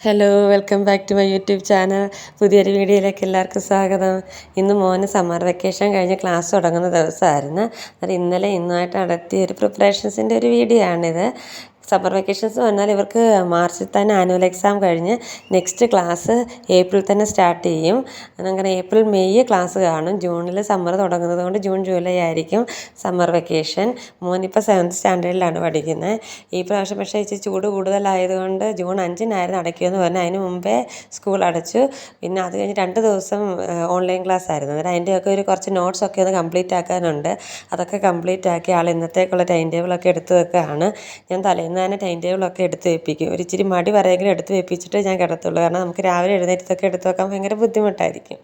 Hello welcome back to my YouTube channel പുതിയൊരു വീഡിയോയിലേക്ക് എല്ലാവർക്കും സ്വാഗതം. ഇന്ന് മോന് സമ്മർ വെക്കേഷൻ കഴിഞ്ഞ് ക്ലാസ് തുടങ്ങുന്ന ദിവസമായിരുന്നു. അത് ഇന്നലെ ഇന്നുമായിട്ട് നടത്തിയ ഒരു പ്രിപ്പറേഷൻസിന്റെ ഒരു വീഡിയോ ആണിത്. സമ്മർ വെക്കേഷൻസ് വന്നാൽ ഇവർക്ക് മാർച്ചിൽ തന്നെ ആനുവൽ എക്സാം കഴിഞ്ഞ് നെക്സ്റ്റ് ക്ലാസ് ഏപ്രിൽ തന്നെ സ്റ്റാർട്ട് ചെയ്യും. അങ്ങനെ ഏപ്രിൽ മെയ് ക്ലാസ് കാണും. ജൂണിൽ സമ്മർ തുടങ്ങുന്നത് കൊണ്ട് ജൂൺ ജൂലൈ ആയിരിക്കും സമ്മർ വെക്കേഷൻ മോനിപ്പോൾ സെവൻത്ത് സ്റ്റാൻഡേർഡിലാണ് പഠിക്കുന്നത് ഈ പ്രാവശ്യം പക്ഷേ ഇച്ചിരി ചൂട് കൂടുതലായതുകൊണ്ട് ജൂൺ അഞ്ചിനായിരുന്നു അടയ്ക്കുമെന്ന് പറഞ്ഞാൽ അതിന് മുമ്പേ സ്കൂൾ അടച്ചു. പിന്നെ അത് കഴിഞ്ഞ് രണ്ട് ദിവസം ഓൺലൈൻ ക്ലാസ് ആയിരുന്നു. അന്നേരം അതിന്റെയൊക്കെ ഒരു കുറച്ച് നോട്ട്സൊക്കെ ഒന്ന് കംപ്ലീറ്റ് ആക്കാനുണ്ട്. അതൊക്കെ കംപ്ലീറ്റ് ആക്കി ആൾ ഇന്നത്തേക്കുള്ള ടൈം ടേബിളൊക്കെ എടുത്തു വെക്കുകയാണ്. ഞാൻ തലേന്ന് തന്നെ ടൈം ടേബിളൊക്കെ എടുത്ത് വെപ്പിക്കും. ഒരു ഇച്ചിരി മടി വരെയെങ്കിലും എടുത്ത് വെപ്പിച്ചിട്ട് ഞാൻ കിടത്തുള്ളൂ. കാരണം നമുക്ക് രാവിലെ എഴുന്നേറ്റത്തൊക്കെ എടുത്ത് വെക്കാൻ ഭയങ്കര ബുദ്ധിമുട്ടായിരിക്കും.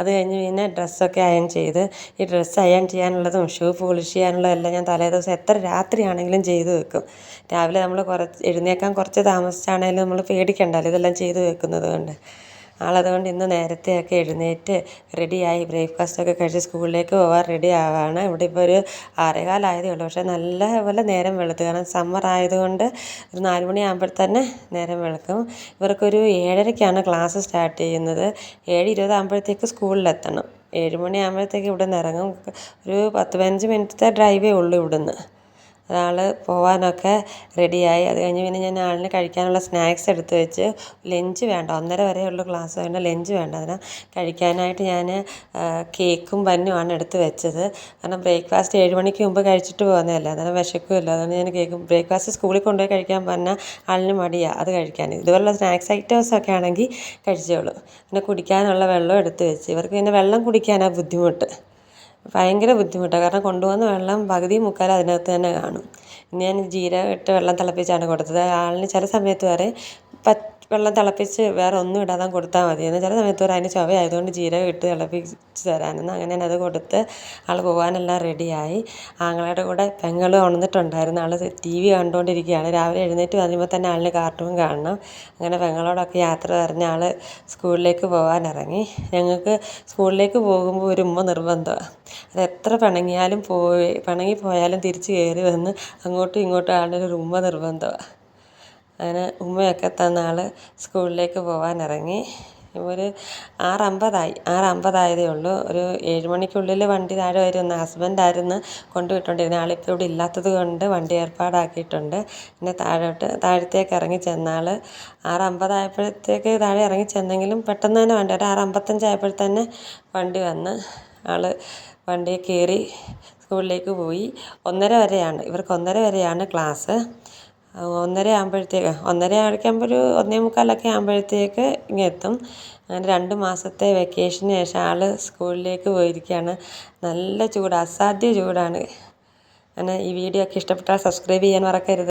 അത് കഴിഞ്ഞ് പിന്നെ ഡ്രസ്സൊക്കെ അയൺ ചെയ്ത് ഈ ഡ്രസ്സ് അയൺ ചെയ്യാനുള്ളതും ഷൂ പോളിഷ് ചെയ്യാനുള്ളതും എല്ലാം ഞാൻ തലേ ദിവസം എത്ര രാത്രിയാണെങ്കിലും ചെയ്ത് വെക്കും. രാവിലെ നമ്മൾ കുറച്ച് എഴുന്നേക്കാൻ കുറച്ച് താമസിച്ചാണെങ്കിലും നമ്മൾ പേടിക്കണ്ടല്ലോ ഇതെല്ലാം ചെയ്ത് വെക്കുന്നത് കൊണ്ട്. ആളതുകൊണ്ട് ഇന്ന് നേരത്തെയൊക്കെ എഴുന്നേറ്റ് റെഡിയായി ബ്രേക്ക്ഫാസ്റ്റൊക്കെ കഴിച്ച് സ്കൂളിലേക്ക് പോകാൻ റെഡി ആവാണ് ഇവിടെ ഇപ്പോൾ ഒരു ആറേകാലായതേ ഉള്ളൂ. പക്ഷേ നല്ല പോലെ നേരം വെളുത്തു. കാരണം സമ്മർ ആയതുകൊണ്ട് ഒരു നാല് മണിയാകുമ്പോൾ തന്നെ നേരം വെളുക്കും. ഇവർക്കൊരു ഏഴരയ്ക്കാണ് ക്ലാസ് സ്റ്റാർട്ട് ചെയ്യുന്നത്. ഏഴ് ഇരുപതാകുമ്പോഴത്തേക്ക് സ്കൂളിലെത്തണം. ഏഴ് മണിയാകുമ്പോഴത്തേക്ക് ഇവിടെ നിന്ന് ഇറങ്ങും. ഒരു പത്ത് പതിനഞ്ച് മിനിറ്റത്തെ ഡ്രൈവേ ഉള്ളൂ ഇവിടുന്ന്. ആൾ പോവാനൊക്കെ റെഡിയായി. അത് കഴിഞ്ഞ് പിന്നെ ഞാൻ ആളിന് കഴിക്കാനുള്ള സ്നാക്സ് എടുത്ത് വെച്ച് ലഞ്ച് വേണ്ട. ഒന്നര വരെയുള്ള ക്ലാസ്. കഴിഞ്ഞാൽ ലഞ്ച് വേണ്ട അതിന്. കഴിക്കാനായിട്ട് ഞാൻ കേക്കും ബന്നുമാണ് എടുത്ത് വെച്ചത്. കാരണം ബ്രേക്ക്ഫാസ്റ്റ് ഏഴ് മണിക്ക് മുമ്പ് കഴിച്ചിട്ട് പോകുന്നതല്ലേ? അന്നേരം വിശക്കുമല്ലോ അതുകൊണ്ട് ഞാൻ കേക്കും ബ്രേക്ക്ഫാസ്റ്റ് സ്കൂളിൽ കൊണ്ടുപോയി കഴിക്കാൻ പറഞ്ഞാൽ ആളിന് മടിയാണ് അത് കഴിക്കാൻ. ഇതുപോലുള്ള സ്നാക്സ് ഐറ്റംസൊക്കെ ആണെങ്കിൽ കഴിച്ചോളൂ. പിന്നെ കുടിക്കാനുള്ള വെള്ളം എടുത്ത് വെച്ച്. ഇവർക്ക് പിന്നെ വെള്ളം കുടിക്കാനാണ് ബുദ്ധിമുട്ട്. ഭയങ്കര ബുദ്ധിമുട്ടാണ് കാരണം കൊണ്ടുവന്ന വെള്ളം പകുതി മുക്കാലും അതിനകത്ത് തന്നെ കാണും. ഞാൻ ജീരകം ഇട്ട് വെള്ളം തിളപ്പിച്ചാണ് കൊടുത്തത്. ആളിന് ചില സമയത്ത് പറയും വെള്ളം തിളപ്പിച്ച് വേറെ ഒന്നും ഇടാതെ കൊടുത്താൽ മതി. എന്ന് ചില സമയത്ത് ഒരു അതിന് ചുവയായതുകൊണ്ട് ജീരകം ഇട്ട് തിളപ്പിച്ച് തരാനെന്ന് അങ്ങനെ ഞാനത് കൊടുത്ത് ആൾ പോകാനെല്ലാം റെഡിയായി. ആങ്ങളയുടെ കൂടെ പെങ്ങൾ ഉണർന്നിട്ടുണ്ടായിരുന്നു. ആൾ ടി വി കണ്ടുകൊണ്ടിരിക്കുകയാണ് രാവിലെ എഴുന്നേറ്റ് വരുമ്പോൾ തന്നെ ആളിന് കാർട്ടൂൺ കാണണം. അങ്ങനെ പെങ്ങളോടൊക്കെ യാത്ര പറഞ്ഞ് ആൾ സ്കൂളിലേക്ക് പോകാനിറങ്ങി ഞങ്ങൾക്ക് സ്കൂളിലേക്ക് പോകുമ്പോൾ ഒരു ഉമ്മ നിർബന്ധമാണ് അത് എത്ര പിണങ്ങിയാലും പോയി പിണങ്ങി പോയാലും തിരിച്ച് കയറി വന്ന് അങ്ങോട്ടും ഇങ്ങോട്ടും ആളുടെ ഒരു ഉമ്മ നിർബന്ധമാണ് അങ്ങനെ ഉമ്മയൊക്കെ തന്ന ആൾ സ്കൂളിലേക്ക് പോവാനിറങ്ങി. ഒരു ആറ് അമ്പതായി ആറ് അമ്പതായതേ ഉള്ളൂ. ഒരു ഏഴ് മണിക്കുള്ളിൽ വണ്ടി താഴെ വരുമെന്ന് ഹസ്ബൻഡായിരുന്നു കൊണ്ടുവിട്ടുകൊണ്ടിരുന്നത് ആളിപ്പോൾ ഇവിടെ ഇല്ലാത്തത് കൊണ്ട് വണ്ടി ഏർപ്പാടാക്കിയിട്ടുണ്ട്. പിന്നെ താഴോട്ട് താഴത്തേക്ക് ഇറങ്ങി ചെന്നാൾ ആറ് അമ്പതായപ്പോഴത്തേക്ക് താഴെ ഇറങ്ങി ചെന്നെങ്കിലും പെട്ടെന്ന് തന്നെ വണ്ടി ഒരു ആറ് അമ്പത്തഞ്ചായപ്പോഴത്തന്നെ വണ്ടി വന്ന് ആൾ വണ്ടിയിൽ കയറി സ്കൂളിലേക്ക് പോയി. ഒന്നര വരെയാണ്. ഇവർക്ക് ഒന്നര വരെയാണ് ക്ലാസ്. ഒന്നര ആകുമ്പോഴത്തേക്ക് ഒന്നര ആകുമ്പോൾ ഒരു ഒന്നേ മുക്കാലൊക്കെ ആകുമ്പോഴത്തേക്ക് ഇങ്ങ് എത്തും. അങ്ങനെ രണ്ട് മാസത്തെ വെക്കേഷന് ശേഷം ആൾ സ്കൂളിലേക്ക് പോയിരിക്കുകയാണ് നല്ല ചൂട് അസാധ്യ ചൂടാണ്. അങ്ങനെ ഈ വീഡിയോ ഒക്കെ ഇഷ്ടപ്പെട്ടാൽ സബ്സ്ക്രൈബ് ചെയ്യാൻ മറക്കരുത്.